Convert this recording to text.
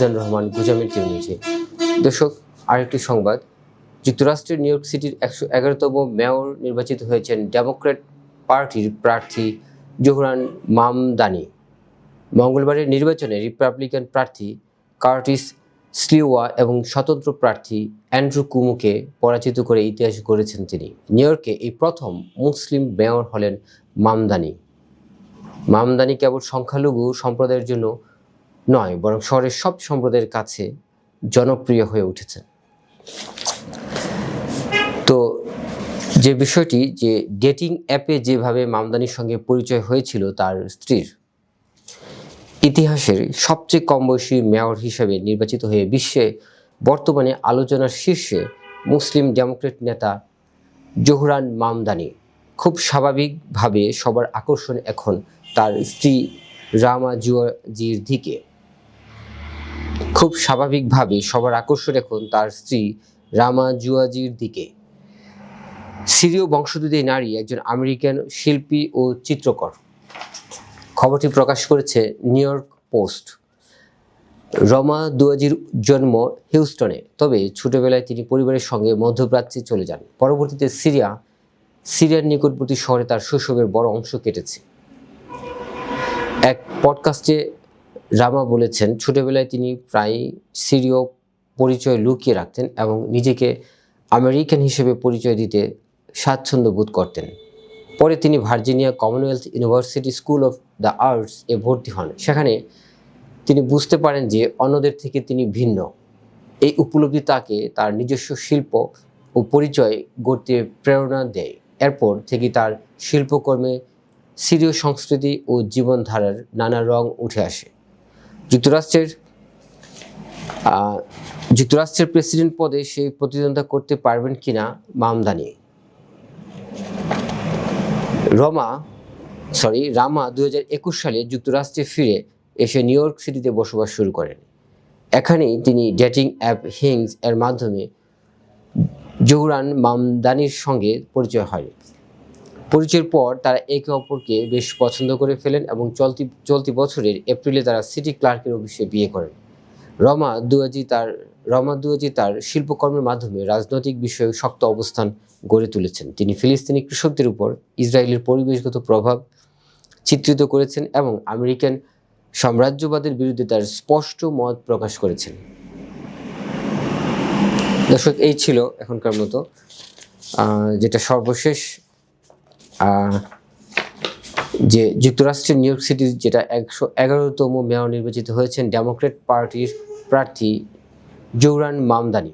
মিজান রহমান গুজামিল নিউজে। দর্শক, আরেকটি সংবাদ। যুক্তরাষ্ট্রের নিউ ইয়র্ক সিটির একশো এগারোতম মেয়র নির্বাচিত হয়েছেন ডেমোক্র্যাট পার্টির প্রার্থী জোহরান মামদানি। মঙ্গলবারের নির্বাচনে রিপাবলিকান প্রার্থী কার্টিস স্লিওয়া এবং স্বতন্ত্র প্রার্থী অ্যান্ড্রু কুমুকে পরাজিত করে ইতিহাস গড়েছেন তিনি। নিউ ইয়র্কে এই প্রথম মুসলিম মেয়র হলেন মামদানি। মামদানি কেবল সংখ্যালঘু সম্প্রদায়ের জন্য নয়, বরং শহরের সব সম্প্রদায়ের কাছে জনপ্রিয় হয়ে উঠেছে। তো যে বিষয়টি, যে ডেটিং অ্যাপে যেভাবে মামদানির সঙ্গে পরিচয় হয়েছিল তার স্ত্রীর, ইতিহাসের সবচেয়ে কম বয়সী মেয়র হিসেবে নির্বাচিত হয়ে বিশ্বে বর্তমানে আলোচনার শীর্ষে মুসলিম ডেমোক্রেট নেতা জোহরান মামদানি। খুব স্বাভাবিকভাবে সবার আকর্ষণ এখন তার স্ত্রী রামা জুয়াজির দিকে। খুব স্বাভাবিকভাবে সবার আকর্ষণ এখন তার স্ত্রী রামা জুয়াজির দিকে। সিরীয় বংশোদ্ভূত এই নারী একজন আমেরিকান শিল্পী ও চিত্রকর। খবরটি প্রকাশ করেছে New York Post. Rama Duwaji জন্ম হিউস্টনে, তবে ছোটবেলায় তিনি পরিবারের সঙ্গে মধ্যপ্রাচ্যে চলে যান। পরবর্তীতে সিরিয়া, সিরিয়ার নিকটবর্তী শহরে তার শৈশবের বড় অংশ কেটেছে। এক পডকাস্টে রামা বলেছেন, ছোটবেলায় তিনি প্রায় সিরীয় পরিচয় লুকিয়ে রাখতেন এবং নিজেকে আমেরিকান হিসেবে পরিচয় দিতে স্বাচ্ছন্দ্য বোধ করতেন। পরে তিনি Virginia Commonwealth University School of the Arts এ ভর্তি হন। সেখানে তিনি বুঝতে পারেন যে অন্যদের থেকে তিনি ভিন্ন। এই উপলব্ধি তাকে তার নিজস্ব শিল্প ও পরিচয় গড়তে প্রেরণা দেয়। এরপর থেকে তার শিল্পকর্মে সিরীয় সংস্কৃতি ও জীবনধারার নানা রং উঠে আসে। যুক্তরাষ্ট্রের যুক্তরাষ্ট্রের প্রেসিডেন্ট পদে সেই প্রতিদ্বন্দ্বিতা করতে পারবেন কিনা মামদানি রমা, সরি, রামা দুই হাজার একুশ সালে যুক্তরাষ্ট্রে ফিরে এসে নিউ ইয়র্ক সিটিতে বসবাস শুরু করেন। এখানেই তিনি ডেটিং অ্যাপ হিংস এর মাধ্যমে জোহরান মামদানির সঙ্গে পরিচয় হয়। পরিচয়ের পর তারা একে অপরকে বেশ পছন্দ করে ফেলেন এবং চলতি চলতি বছরের এপ্রিলে তারা সিটি ক্লার্কের অফিসে বিয়ে করেন। রমা দুয়াজি তার, রমা দুয়াজি তার শিল্পকর্মের মাধ্যমে রাজনৈতিক বিষয়ে শক্ত অবস্থান গড়ে তুলেছেন। তিনি ফিলিস্তিনি কৃষকদের উপর ইসরায়েলের পরিবেশগত প্রভাব চিত্রিত করেছেন এবং আমেরিকান সাম্রাজ্যবাদের বিরুদ্ধে তার স্পষ্ট মত প্রকাশ করেছেন। দর্শক, এই ছিল এখনকার মতো যেটা সর্বশেষ যে যুক্তরাষ্ট্রের নিউ ইয়র্ক সিটির যেটা একশো এগারোতম মেয়র নির্বাচিত হয়েছেন ডেমোক্রেট পার্টির প্রার্থী জৌরান মামদানি।